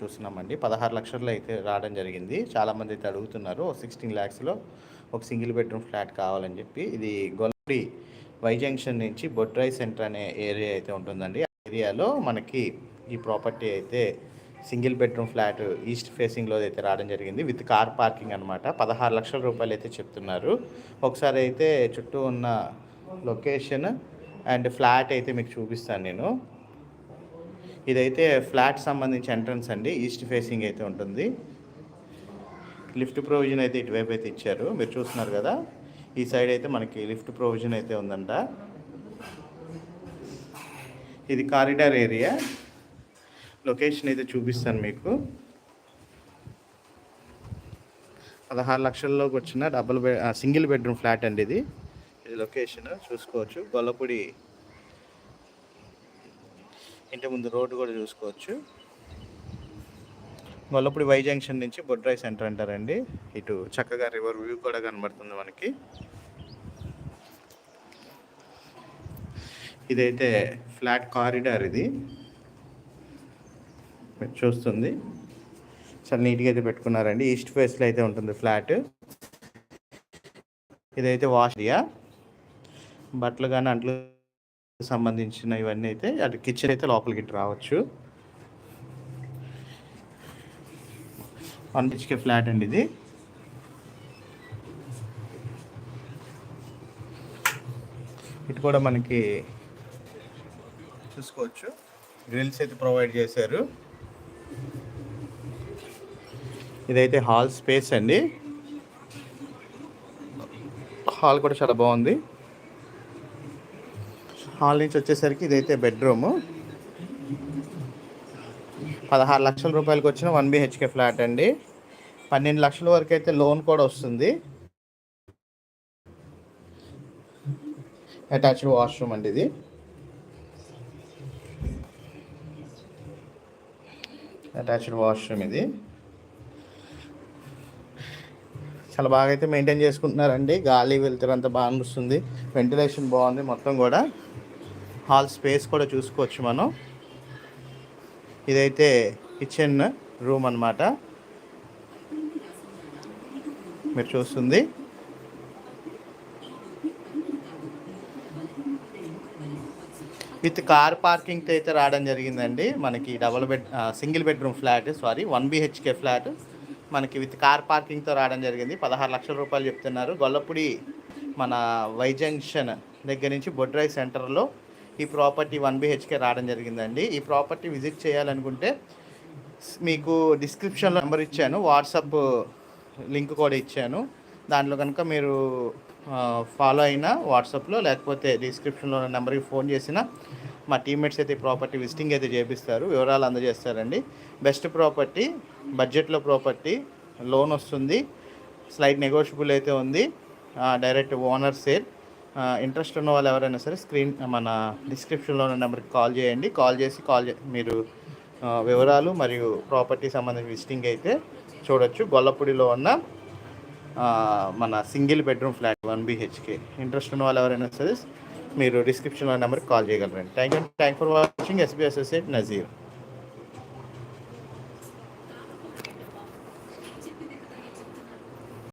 చూస్తున్నామండి. పదహారు లక్షల్లో అయితే రావడం జరిగింది. చాలామంది అయితే అడుగుతున్నారు సిక్స్టీన్ ల్యాక్స్లో ఒక సింగిల్ బెడ్రూమ్ ఫ్లాట్ కావాలని చెప్పి. ఇది గొల్లపూడి వై జంక్షన్ నుంచి బొడ్రాయ్ సెంటర్ అనే ఏరియా అయితే ఉంటుందండి. ఆ ఏరియాలో మనకి ఈ ప్రాపర్టీ అయితే సింగిల్ బెడ్రూమ్ ఫ్లాట్ ఈస్ట్ ఫేసింగ్లో అయితే రావడం జరిగింది. విత్ కార్ పార్కింగ్ అనమాట పదహారు లక్షల రూపాయలు అయితే చెప్తున్నారు. ఒకసారి అయితే చుట్టూ ఉన్న లొకేషన్ అండ్ ఫ్లాట్ అయితే మీకు చూపిస్తాను నేను. ఇదైతే ఫ్లాట్ సంబంధించి ఎంట్రన్స్ అండి ఈస్ట్ ఫేసింగ్ అయితే ఉంటుంది. లిఫ్ట్ ప్రొవిజన్ అయితే ఇటువైపు అయితే ఇచ్చారు మీరు చూస్తున్నారు కదా. ఈ సైడ్ అయితే మనకి లిఫ్ట్ ప్రొవిజన్ అయితే ఉందంట. ఇది కారిడార్ ఏరియా. లొకేషన్ అయితే చూపిస్తాను మీకు. పదహారు లక్షల్లోకి వచ్చిన double bed single bedroom flat అండి ఇది. ఇది లొకేషన్ చూసుకోవచ్చు. గొల్లపూడి ఇంటి ముందు రోడ్డు కూడా చూసుకోవచ్చు. గొల్లపూడి వై జంక్షన్ నుంచి బొడ్రాయి సెంటర్ అంటారండి. ఇటు చక్కగా రివర్ వ్యూ కూడా కనబడుతుంది మనకి. ఇదైతే ఫ్లాట్ కారిడార్ ఇది. మీరు చూస్తుంది. చాలా నీట్గా అయితే పెట్టుకున్నారండి. ఈస్ట్ ఫేస్లో అయితే ఉంటుంది ఫ్లాట్ ఇదైతే వాష్ ఏరియా బట్టలు కానీ అంట్లు సంబంధించిన ఇవన్నీ అయితే అటు కిచెన్ అయితే లోపలికి రావచ్చు. వన్ హెచ్కే ఫ్లాట్ అండి ఇది. ఇటు కూడా మనకి చూసుకోవచ్చు. గ్రిల్స్ అయితే ప్రొవైడ్ చేశారు. ఇదైతే హాల్ స్పేస్ అండి. హాల్ కూడా చాలా బాగుంది. హాల్ నుంచి వచ్చేసరికి ఇదైతే బెడ్రూము. పదహారు లక్షల రూపాయలకి వచ్చిన వన్ బిహెచ్కే ఫ్లాట్ అండి. పన్నెండు లక్షల వరకు అయితే లోన్ కూడా వస్తుంది. అటాచ్డ్ వాష్రూమ్ అండి ఇది. అటాచ్డ్ వాష్రూమ్ ఇది. చాలా బాగా అయితే మెయింటైన్ చేసుకుంటున్నారండి. గాలి వెళ్తారు అంత బాగా అనిపిస్తుంది. వెంటిలేషన్ బాగుంది మొత్తం కూడా. హాల్ స్పేస్ కూడా చూసుకోవచ్చు మనం. ఇదైతే కిచెన్ రూమ్ అన్నమాట. మీరు చూస్తుంది. విత్ కార్ పార్కింగ్తో అయితే రావడం జరిగిందండి. మనకి double bed single bedroom flat sorry one BHK flat. మనకి విత్ కార్ పార్కింగ్తో రావడం జరిగింది. పదహారు లక్షల రూపాయలు చెప్తున్నారు. గొల్లపూడి మన వై జంక్షన్ దగ్గర నుంచి బొడ్రాయ్ సెంటర్లో ఈ ప్రాపర్టీ వన్ బిహెచ్కే రావడం జరిగిందండి. ఈ ప్రాపర్టీ విజిట్ చేయాలనుకుంటే మీకు డిస్క్రిప్షన్లో నెంబర్ ఇచ్చాను. వాట్సాప్ లింక్ కూడా ఇచ్చాను. దాంట్లో కనుక మీరు ఫాలో అయినా వాట్సాప్లో లేకపోతే డిస్క్రిప్షన్లో ఉన్న నెంబర్కి ఫోన్ చేసినా మా టీమ్మేట్స్ అయితే ప్రాపర్టీ విజిటింగ్ అయితే చేపిస్తారు. వివరాలు అందజేస్తారండి. బెస్ట్ ప్రాపర్టీ బడ్జెట్లో ప్రాపర్టీ లోన్ వస్తుంది. స్లైట్ నెగోషియబుల్ అయితే ఉంది. Direct owner sale. ఇంట్రెస్ట్ ఉన్న వాళ్ళు ఎవరైనా సరే స్క్రీన్ మన డిస్క్రిప్షన్లో ఉన్న నెంబర్కి కాల్ చేయండి. కాల్ చేసి కాల్ చే మీరు వివరాలు మరియు ప్రాపర్టీ సంబంధించిన విజిటింగ్ అయితే చూడొచ్చు. గొల్లపూడిలో ఉన్న మన single bedroom flat one BHK interest ఉన్న వాళ్ళు ఎవరైనా సరే మీరు డిస్క్రిప్షన్లో నెంబర్కి call చేయగలరండి. Thank you thank for watching SB associate Nazir